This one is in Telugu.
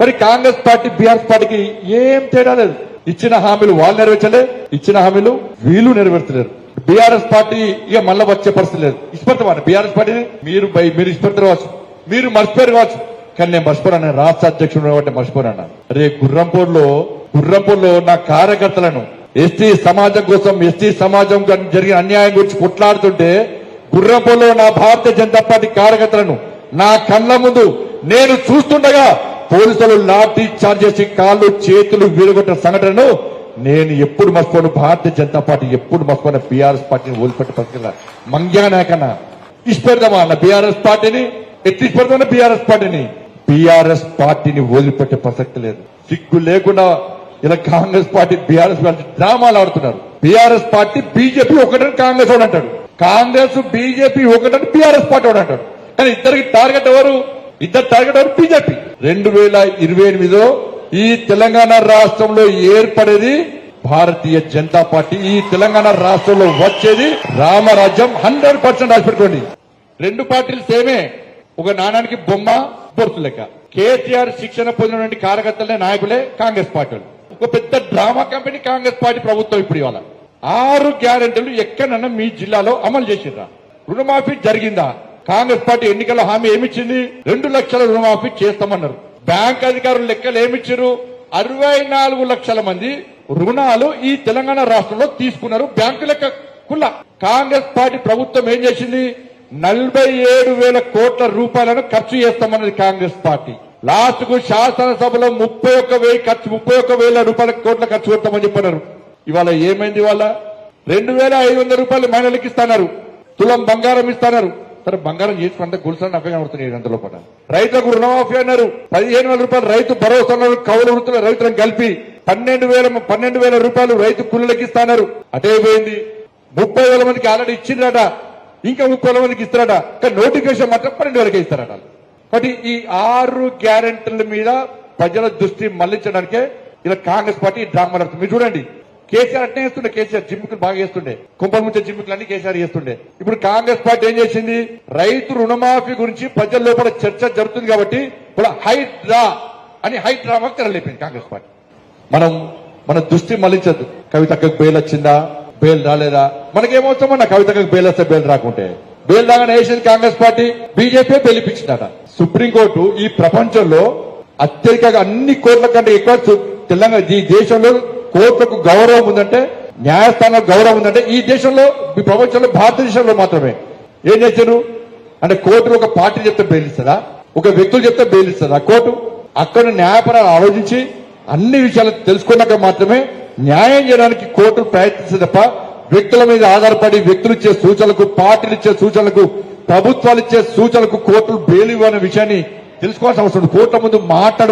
మరి కాంగ్రెస్ పార్టీ బీఆర్ఎస్ పార్టీకి ఏం తేడా లేదు. ఇచ్చిన హామీలు వాళ్ళు నెరవేర్చలే ఇచ్చిన హామీలు వీళ్ళు నెరవేర్చలేరు. బీఆర్ఎస్ పార్టీ ఇక మళ్ళీ వచ్చే పరిస్థితి లేదు. ఇష్టపడతామని బీఆర్ఎస్ పార్టీని మీరు బై- మీరు ఇష్టపడతారు కావచ్చు. మీరు మర్చిపోయారు కావచ్చు. కానీ నేను మర్చిపోరాను. నేను రాష్ట్ర అధ్యక్షుడు కాబట్టి మర్చిపోరాను. రే గుర్రంపూర్లో గుర్రంపూర్లో నా కార్యకర్తలను ఎస్టీ సమాజం కోసం ఎస్టీ సమాజం జరిగిన అన్యాయం గురించి కొట్లాడుతుంటే గుర్రంపూర్లో నా భారతీయ జనతా పార్టీ కార్యకర్తలను నా కళ్ళ ముందు నేను చూస్తుండగా పోలీసులు లాఠీ చార్జ్ చేసి కాళ్ళు చేతులు విరగొట్టిన సంఘటనను నేను ఎప్పుడు మర్చిపోను. భారతీయ జనతా పార్టీ ఎప్పుడు మర్చిపోయిన బీఆర్ఎస్ పార్టీని వదిలిపెట్టే పరిస్థితి మంగ్యానాకన్నా ఇష్టపెడదామా? అన్న బీఆర్ఎస్ పార్టీని? ఎట్టి ఇష్టపెడదామన్న బీఆర్ఎస్ పార్టీని? బీఆర్ఎస్ పార్టీని వదిలిపెట్టే ప్రసక్తి లేదు. సిగ్గు లేకుండా ఇలా కాంగ్రెస్ పార్టీ బీఆర్ఎస్ పార్టీ డ్రామాలు ఆడుతున్నారు. బీఆర్ఎస్ పార్టీ బీజేపీ ఒకటని కాంగ్రెస్ వాడు అంటాడు. కాంగ్రెస్ బీజేపీ ఒకటని బీఆర్ఎస్ పార్టీ వాడు అంటాడు. కానీ ఇద్దరికి టార్గెట్ ఎవరు? ఇద్దరు టార్గెట్ ఎవరు? బీజేపీ. రెండు వేల ఇరవై ఎనిమిదిలో ఈ తెలంగాణ రాష్ట్రంలో ఏర్పడేది భారతీయ జనతా పార్టీ. ఈ తెలంగాణ రాష్ట్రంలో వచ్చేది రామరాజ్యం హండ్రెడ్ పర్సెంట్ రాసిపెట్టుకోండి. రెండు పార్టీలు సేమే. ఒక నాణానికి బొమ్మ బొరుసు లెక్క. కేసీఆర్ శిక్షణ పొందినటువంటి కార్యకర్తలే నాయకులే కాంగ్రెస్ పార్టీ ఒక పెద్ద డ్రామా కంపెనీ కాంగ్రెస్ పార్టీ ప్రభుత్వం ఇప్పుడు ఇవాళ. ఆరు గ్యారెంటీలు ఎక్కడన్నా మీ జిల్లాలో అమలు చేసిండ్రా రుణమాఫీ జరిగిందా? కాంగ్రెస్ పార్టీ ఎన్నికల హామీ ఏమిచ్చింది? రెండు లక్షల రుణమాఫీ చేస్తామన్నారు. బ్యాంక్ అధికారులు లెక్కలు ఏమిచ్చారు? అరవై నాలుగు లక్షల మంది రుణాలు ఈ తెలంగాణ రాష్ట్రంలో తీసుకున్నారు బ్యాంకు లెక్క కుల్ల కాంగ్రెస్ పార్టీ ప్రభుత్వం ఏం చేసింది? నలభై ఏడు వేల కోట్ల రూపాయలను ఖర్చు చేస్తామన్నది కాంగ్రెస్ పార్టీ. లాస్ట్కు శాసనసభలో ముప్పై ఒక్క వెయ్యి ఖర్చు ముప్పై ఒక్క వేల రూపాయల కోట్ల ఖర్చు పెడతామని చెప్పినారు ఇవాళ ఏమైంది ఇవాళ? రెండు వేల ఐదు వందల రూపాయలు మహిళలకు ఇస్తున్నారు. తులం బంగారం ఇస్తున్నారు. సరే బంగారం చేసి పంట గుల్సాన్ని అఫే కనబడుతున్నాయి అందులో లోపల. రైతులకు రుణమాఫీ అన్నారు. పదిహేను వేల రూపాయలు రైతు భరోసా కౌలు వృత్తుల రైతులను కలిపి పన్నెండు వేల పన్నెండు వేల రూపాయలు రైతు కూలీలకు ఇస్తున్నారు. అటే పోయింది. ముప్పై వేల మందికి ఆల్రెడీ ఇచ్చిండ్రట ఇంకా ముప్పై వేల మందికి ఇస్తారట. కానీ నోటిఫికేషన్ మాత్రం పన్నెండు వేలకే ఇస్తారట. కాబట్టి ఈ ఆరు గ్యారెంటీల మీద ప్రజల దృష్టి మళ్ళించడానికే ఇలా కాంగ్రెస్ పార్టీ డ్రామా నడుస్తుంది మీరు చూడండి. కేసీఆర్ అట్నే వేస్తుండే కేసీఆర్ జిమ్ముకులు బాగా చేస్తుండే. ముంచే జిమ్ముకులు అన్ని కేసీఆర్ చేస్తుండే. ఇప్పుడు కాంగ్రెస్ పార్టీ ఏం చేసింది? రైతు రుణమాఫీ గురించి ప్రజల లోపల చర్చ జరుగుతుంది కాబట్టి ఇప్పుడు హైడ్రా అని హైడ్రామాకి తెరలేపింది కాంగ్రెస్ పార్టీ. మనం మన దృష్టి మళ్ళించద్దు. కవితకు బెయిల్ వచ్చిందా? బెయిల్ రాలేదా? మనకేమవుతామన్నా కవితకు బెయిల్ వస్తే బెయిల్ రాకుంటే. బెయిల్ రాగానే వేసింది కాంగ్రెస్ పార్టీ? బీజేపీ బెయిలిపించిందట సుప్రీంకోర్టు ఈ ప్రపంచంలో అత్యధికంగా అన్ని కోర్టుల కంటే ఎక్కువ తెలంగాణ ఈ దేశంలో కోర్టులకు గౌరవం ఉందంటే న్యాయస్థానాలకు గౌరవం ఉందంటే ఈ దేశంలో ఈ ప్రపంచంలో భారతదేశంలో మాత్రమే. ఏం చేశారు అంటే కోర్టు ఒక పార్టీ చెప్తే బెదిరిస్తారా? ఒక వ్యక్తులు చెప్తే బెయిల్ ఇస్తుందా కోర్టు అక్కడ న్యాయపరాలు ఆలోచించి అన్ని విషయాలు తెలుసుకున్నాక మాత్రమే న్యాయం చేయడానికి కోర్టు ప్రయత్నిస్తే తప్ప వ్యక్తుల మీద ఆధారపడి వ్యక్తులు ఇచ్చే సూచనలకు పార్టీలు ఇచ్చే సూచనలకు ప్రభుత్వాలు ఇచ్చే సూచనలకు కోర్టులు బెయిల్ ఇవ్వనే విషయాన్ని తెలుసుకోవాల్సిన అవసరం కోర్టు కోర్టుల ముందు మాట్లాడ